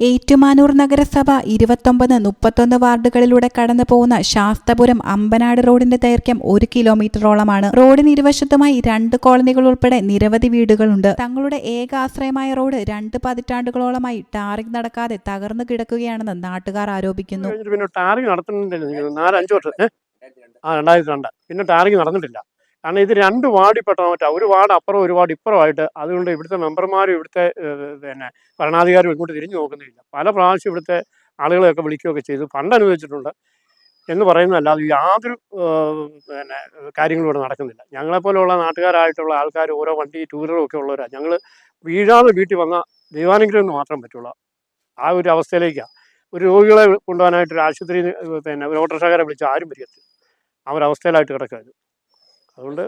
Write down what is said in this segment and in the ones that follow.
ഏറ്റുമാനൂർ നഗരസഭ ഇരുപത്തൊമ്പത് മുപ്പത്തൊന്ന് വാർഡുകളിലൂടെ കടന്നു പോകുന്ന ശാസ്തപുരം അമ്പനാട് റോഡിന്റെ ദൈർഘ്യം ഒരു കിലോമീറ്ററോളമാണ്. റോഡിന് ഇരുവശത്തുമായി രണ്ട് കോളനികൾ ഉൾപ്പെടെ നിരവധി വീടുകളുണ്ട്. തങ്ങളുടെ ഏക ആശ്രയമായ റോഡ് രണ്ട് പതിറ്റാണ്ടുകളോളമായി ടാറിംഗ് നടക്കാതെ തകർന്നു കിടക്കുകയാണെന്ന് നാട്ടുകാർ ആരോപിക്കുന്നു. പിന്നെ ടാറിങ് നടത്തുന്നില്ല നാലഞ്ച് വർഷം? ആ പിന്നെ നടന്നിട്ടില്ല. കാരണം ഇത് രണ്ട് വാർഡിൽപ്പെട്ട മറ്റാ ഒരു വാർഡ് അപ്പുറം ഒരു വാർഡ് ഇപ്പുറമായിട്ട്. അതുകൊണ്ട് ഇവിടുത്തെ മെമ്പർമാരും ഇവിടുത്തെ പിന്നെ ഭരണാധികാരിയും ഇങ്ങോട്ട് തിരിഞ്ഞു നോക്കുന്നില്ല. പല പ്രാവശ്യം ഇവിടുത്തെ ആളുകളെയൊക്കെ വിളിക്കുകയൊക്കെ ചെയ്തു. ഫണ്ട് അനുവദിച്ചിട്ടുണ്ട് എന്ന് പറയുന്നതല്ലാതെ യാതൊരു പിന്നെ കാര്യങ്ങളും ഇവിടെ നടക്കുന്നില്ല. ഞങ്ങളെപ്പോലെയുള്ള നാട്ടുകാരായിട്ടുള്ള ആൾക്കാർ ഓരോ വണ്ടി ടൂ വീലറും ഒക്കെ ഉള്ളവരാണ് ഞങ്ങൾ വീഴാതെ വീട്ടിൽ വന്ന ദൈവാനുഗ്രഹം മാത്രം പറ്റുള്ളൂ. ആ ഒരു അവസ്ഥയിലേക്കാണ് ഒരു രോഗികളെ കൊണ്ടുപോകാനായിട്ട് ഒരു ആശുപത്രി പിന്നെ ഓട്ടോറിക്ഷക്കാരെ വിളിച്ച് ആരും വരികത്തില്ല. ആ ഒരു അവസ്ഥയിലായിട്ട് കിടക്കുക അതുകൊണ്ട്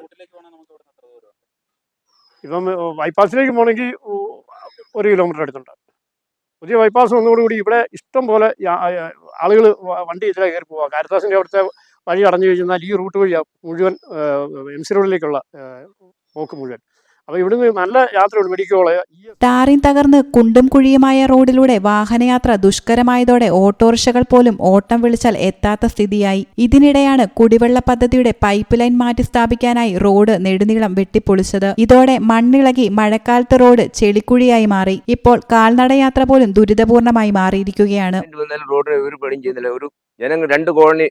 ഇപ്പം ബൈപ്പാസിലേക്ക് പോകണമെങ്കിൽ ഒരു കിലോമീറ്റർ അടുത്തുണ്ട്. പുതിയ ബൈപ്പാസ് വന്നതോടുകൂടി ഇവിടെ ഇഷ്ടം പോലെ ആളുകൾ വണ്ടി ഇതിലെ കയറി പോവാം. കാരിത്താസിന്റെ അവിടുത്തെ വഴി അടഞ്ഞു കഴിഞ്ഞാൽ ഈ റൂട്ട് വഴിയാണ് മുഴുവൻ എം സി റോഡിലേക്കുള്ള പോക്ക് മുഴുവൻ. അപ്പോൾ ഇവിടുന്ന് നല്ല യാത്രയുണ്ട് മെഡിക്കൽ ടാറിംഗ് തകർന്ന് കുണ്ടും കുഴിയുമായ റോഡിലൂടെ വാഹനയാത്ര ദുഷ്കരമായതോടെ ഓട്ടോറിക്ഷകൾ പോലും ഓട്ടം വിളിച്ചാൽ എത്താത്ത സ്ഥിതിയായി. ഇതിനിടെയാണ് കുടിവെള്ള പദ്ധതിയുടെ പൈപ്പ് ലൈൻ മാറ്റി സ്ഥാപിക്കാനായി റോഡ് നെടുനീളം വെട്ടിപ്പൊളിച്ചത്. ഇതോടെ മണ്ണിളകി മഴക്കാലത്ത് റോഡ് ചെളിക്കുഴിയായി മാറി. ഇപ്പോൾ കാൽനടയാത്ര പോലും ദുരിതപൂർണമായി മാറിയിരിക്കുകയാണ്. റോഡിന് ഒരു പണിയും ചെയ്യുന്നില്ല. ഒരു ജനങ്ങൾ രണ്ട് കോളനി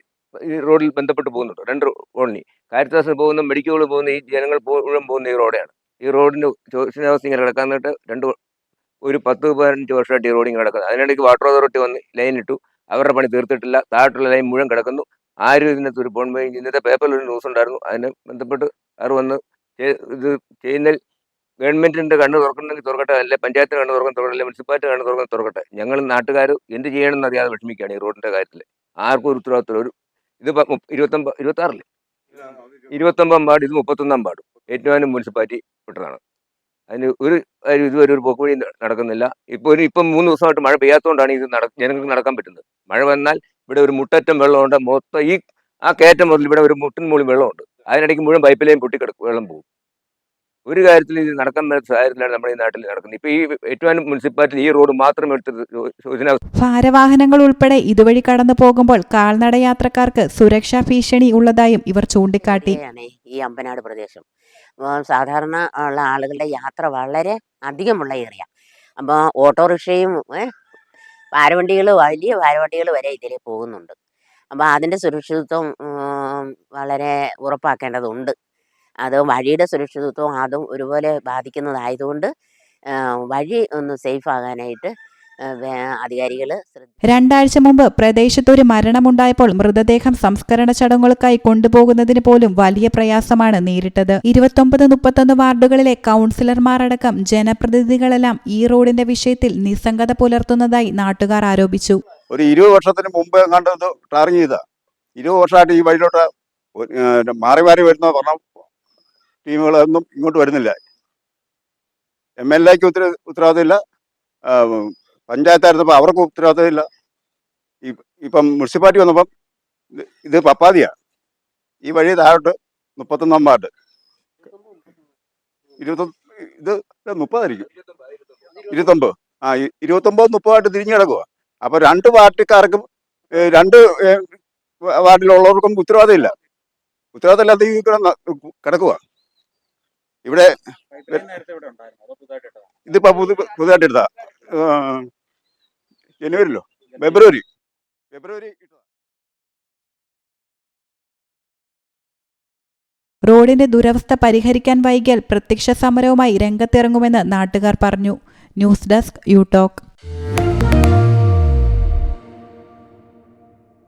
ഈ റോഡിൽ ബന്ധപ്പെട്ട് പോകുന്നുണ്ട്. രണ്ട് കോളനി. കാരിത്താസിന് പോകുന്ന മെഡിക്കൽ പോകുന്ന ഈ ജനങ്ങൾ മുഴുവൻ പോകുന്ന ഈ റോഡാണ് ഈ റോഡിന് ശോചനാവസ്ഥ ഇങ്ങനെ കിടക്കാൻ എന്നിട്ട് രണ്ട് ഒരു പത്ത് പതിനഞ്ച് വർഷമായിട്ട് ഈ റോഡ് ഇങ്ങനെ കിടക്കുന്നത്. അതിനിടയ്ക്ക് വാട്ടർ അതോറിറ്റി വന്ന് ലൈൻ ഇട്ടു. അവരുടെ പണി തീർത്തിട്ടില്ല. താഴോട്ടുള്ള ലൈൻ മുഴുവൻ കിടക്കുന്നു. ആരും ഇതിനകത്ത് ഒരു പോൺ ഇന്നത്തെ പേപ്പറിൽ ഒരു ന്യൂസ് ഉണ്ടായിരുന്നു. അതിനെ ബന്ധപ്പെട്ട് അവർ വന്ന് ഇത് ചെയ്യുന്നതിൽ ഗവൺമെന്റിന്റെ കണ്ണ് തുറക്കണമെങ്കിൽ തുറക്കട്ടെ അല്ലെ പഞ്ചായത്തിന് കണ്ണ് തുറക്കാൻ തുറക്കട്ടെ മുനിസിപ്പാലിറ്റി കണ്ണ് തുറക്കാൻ തുറക്കട്ടെ. ഞങ്ങൾ നാട്ടുകാർ എന്ത് ചെയ്യണമെന്ന് അറിയാതെ വിഷമിക്കുകയാണ് ഈ റോഡിന്റെ കാര്യത്തിൽ ആർക്കും ഒരു ഉത്തരവാദിത്തം ഒരു ഇത് ഇരുപത്തൊമ്പത് ഇരുപത്തി ആറിൽ ഇരുപത്തൊമ്പതാം പാട് ഇത് മുപ്പത്തൊന്നാം വാർഡ് ഏറ്റുമാനും മുനിസിപ്പാലിറ്റി പെട്ടതാണ് അതിന് ഒരു കാര്യം ഇതുവരെ ഒരു പോക്കുവഴി നടക്കുന്നില്ല. ഇപ്പോൾ ഒരു ഇപ്പം മൂന്ന് ദിവസമായിട്ട് മഴ പെയ്യാത്തതുകൊണ്ടാണ് ഇത് നട ജനങ്ങൾക്ക് നടക്കാൻ പറ്റുന്നത്. മഴ വന്നാൽ ഇവിടെ ഒരു മുട്ടറ്റം വെള്ളമുണ്ട്. മൊത്തം ഈ ആ കയറ്റം മുതൽ ഇവിടെ ഒരു മുട്ടിന് മുകളിൽ വെള്ളമുണ്ട്. അതിനിടയ്ക്ക് മുഴുവൻ പൈപ്പിലേയും പൊട്ടിക്കിടക്കും വെള്ളം പോകും. ഒരു കാര്യത്തിൽ ഇത് നടക്കാൻ പറ്റുന്ന സാഹചര്യത്തിലാണ് നമ്മുടെ ഈ നാട്ടിൽ നടക്കുന്നത്. ഇപ്പൊ ഈ ഏറ്റുമാനും മുനിസിപ്പാലിറ്റി ഈ റോഡ് മാത്രം എടുത്ത് ഭാരവാഹനങ്ങൾ ഉൾപ്പെടെ ഇതുവഴി കടന്നു പോകുമ്പോൾ കാൽനടയാത്രക്കാർക്ക് സുരക്ഷാ ഭീഷണി ഉള്ളതായും ഇവർ ചൂണ്ടിക്കാട്ടി. ഈ അമ്പനാട് പ്രദേശം. സാധാരണ ഉള്ള ആളുകളുടെ യാത്ര വളരെ അധികമുള്ള ഏറിയ അപ്പോൾ ഓട്ടോറിക്ഷയും വാരവണ്ടികൾ വലിയ ഭാരവണ്ടികൾ വരെ ഇതിൽ പോകുന്നുണ്ട്. അപ്പോൾ അതിന്റെ സുരക്ഷിതത്വം വളരെ ഉറപ്പാക്കേണ്ടതുണ്ട്. അത് വഴിയുടെ സുരക്ഷിതത്വം അതും ഒരുപോലെ ബാധിക്കുന്നതായതുകൊണ്ട് വഴി ഒന്ന് സേഫ് ആകാനായിട്ട് അധികാരികൾ രണ്ടാഴ്ച മുമ്പ് പ്രദേശത്ത് ഒരു മരണമുണ്ടായപ്പോൾ മൃതദേഹം സംസ്കരണ ചടങ്ങുകൾക്കായി കൊണ്ടുപോകുന്നതിന് പോലും വലിയ പ്രയാസമാണ് നേരിട്ടത്. ഇരുപത്തൊമ്പത് മുപ്പത്തൊന്ന് വാർഡുകളിലെ കൗൺസിലർമാർ അടക്കം ജനപ്രതിനിധികളെല്ലാം ഈ റോഡിന്റെ വിഷയത്തിൽ നിസ്സംഗത പുലർത്തുന്നതായി നാട്ടുകാർ ആരോപിച്ചു. ഒരു ഇരുപത് വർഷത്തിന് മുമ്പ് കണ്ട് ഇത് ടാറിങ് ചെയ്ത. ഇരുപത് വർഷമായിട്ട് ഈ വഴിയിലോട്ട് മാറി മാറി വരുന്ന ഭരണ ടീമുകളൊന്നും ഇങ്ങോട്ട് വരുന്നില്ല. എം എൽ എക്ക് ഉത്തര ഉത്തരവാദിത്തമില്ല. പഞ്ചായത്തായിരുന്നപ്പോൾ അവർക്ക് ഉത്തരവാദിത്തമില്ല. ഇല്ല ഇപ്പം മുനിസിപ്പാലിറ്റി വന്നപ്പം ഇത് പപ്പാതിയാണ് ഈ വഴി താഴോട്ട് മുപ്പത്തൊന്നാം വാർഡ്. ഇരുപത്തൊന്ന് ഇത് മുപ്പതായിരിക്കും. ഇരുപത്തൊമ്പത്. ആ ഇരുപത്തൊമ്പത് മുപ്പതായിട്ട് തിരിഞ്ഞു കിടക്കുക അപ്പൊ രണ്ട് പാർട്ടിക്കാർക്കും രണ്ട് വാർഡിലുള്ളവർക്കും ഉത്തരവാദിത്തമില്ല. ഉത്തരവാദിത്തമില്ലാത്ത ഈ കിടക്കുക ഇവിടെ ഇതിപ്പോ പുതു പുതുതായിട്ട് എടുത്താ ആ, ജനുവരിലോ ഫെബ്രുവരി. ഫെബ്രുവരി. റോഡിന്റെ ദുരവസ്ഥ പരിഹരിക്കാൻ വൈകിയാൽ പ്രത്യക്ഷ സമരവുമായി രംഗത്തിറങ്ങുമെന്ന് നാട്ടുകാർ പറഞ്ഞു. News desk you talk